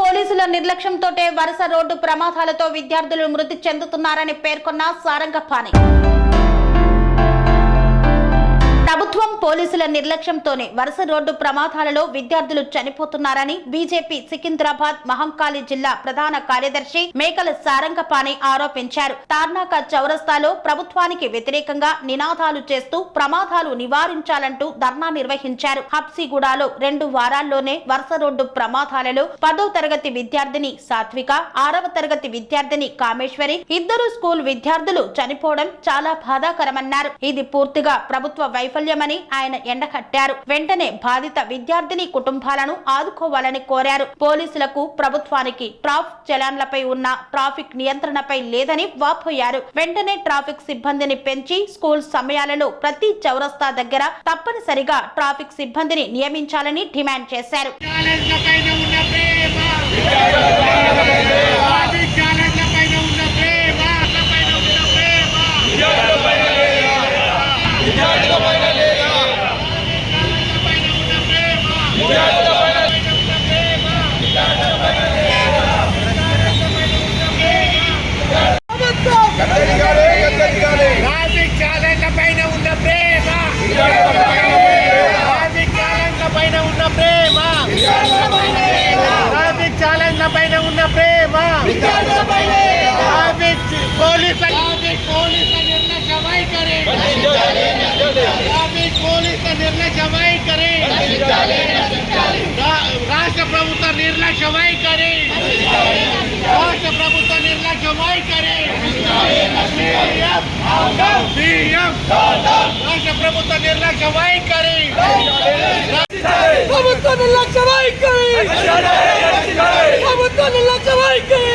పోలీసుల నిర్లక్ష్యంతోటే వరుస రోడ్డు ప్రమాదాలతో విద్యార్థులు మృతి చెందుతున్నారని పేర్కొన్న సారంగపాణి. ప్రభుత్వం పోలీసుల నిర్లక్ష్యంతోనే వరుస రోడ్డు ప్రమాదాలలో విద్యార్థులు చనిపోతున్నారని బీజేపీ సికింద్రాబాద్ మహంకాళి జిల్లా ప్రధాన కార్యదర్శి మేకల సారంగపాణి ఆరోపించారు. తార్నాక చౌరస్తాలో ప్రభుత్వానికి వ్యతిరేకంగా నినాదాలు చేస్తూ ప్రమాదాలు నివారించాలంటూ ధర్నా నిర్వహించారు. హబ్సిగూడలో రెండు వారాల్లోనే వరుస రోడ్డు ప్రమాదాలలో పదో తరగతి విద్యార్థిని సాత్విక ఆరవ తరగతి విద్యార్థిని కామేశ్వరి ఇద్దరు స్కూల్ విద్యార్థులు చనిపోవడం చాలా బాధాకరమన్నారు. ఇది పూర్తిగా ప్రభుత్వ వైఫల్యమని ఆయన ఎండకట్టారు వెంటనే బాధిత విద్యార్థిని కుటుంబాలను ఆదుకోవాలని కోరారు. పోలీసులకు ప్రభుత్వానికి ట్రాఫ్ చలాన్లపై ఉన్న ట్రాఫిక్ నియంత్రణపై లేదని వాపోయారు. వెంటనే ట్రాఫిక్ సిబ్బందిని పెంచి స్కూల్ సమయాలలో ప్రతి చౌరస్తా దగ్గర తప్పనిసరిగా ట్రాఫిక్ సిబ్బందిని నియమించాలని డిమాండ్ చేశారు. ट्राफिक पोलिस का निर्णय सवाई करे ट्राफिक पोलिस का निर्णय सवाई करे राष्ट्र प्रभु का निर्णय सवाई करे राष्ट्र निर्लक्ष का निर्लक्ष सवाई करे सीएम राष्ट्र प्रभु का निर्णय सवाई करे प्रभु का निर्णय सवाई करे प्रभु का निर्णय सवाई करे।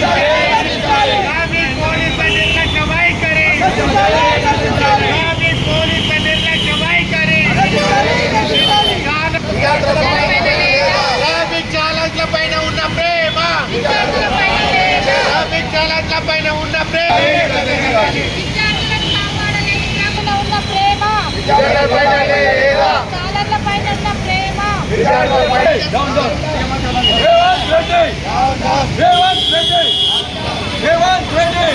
Yeah. రేవంత్ రెడ్డి రేవంత్ రెడ్డి రేవంత్ రెడ్డి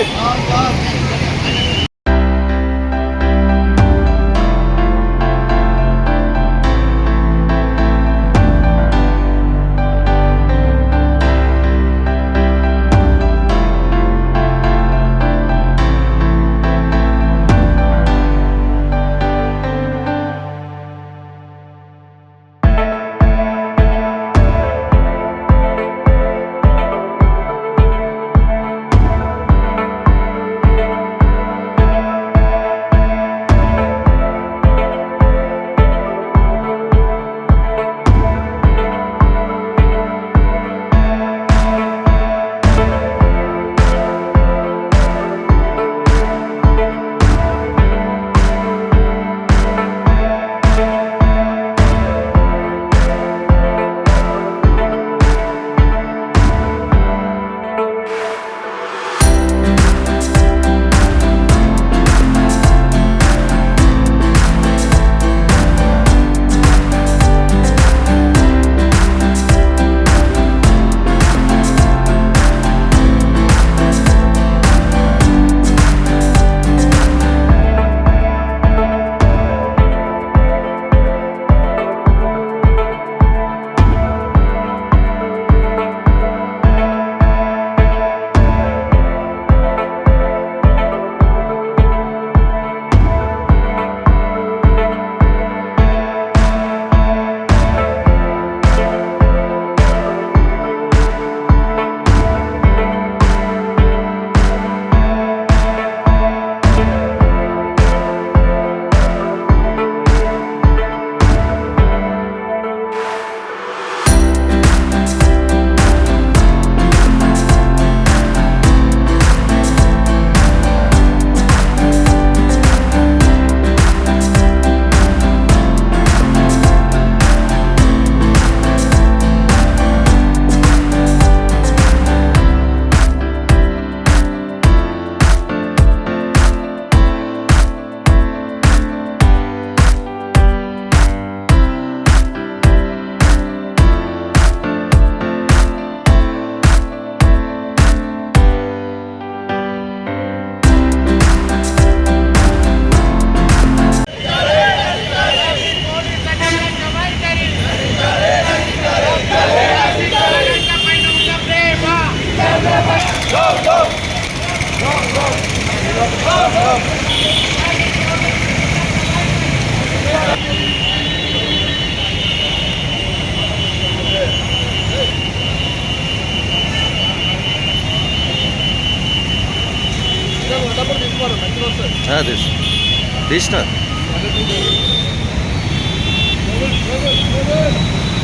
తీసిన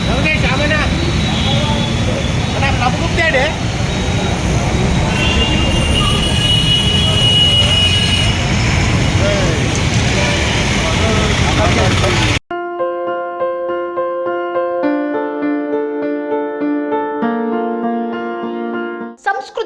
రమణేష్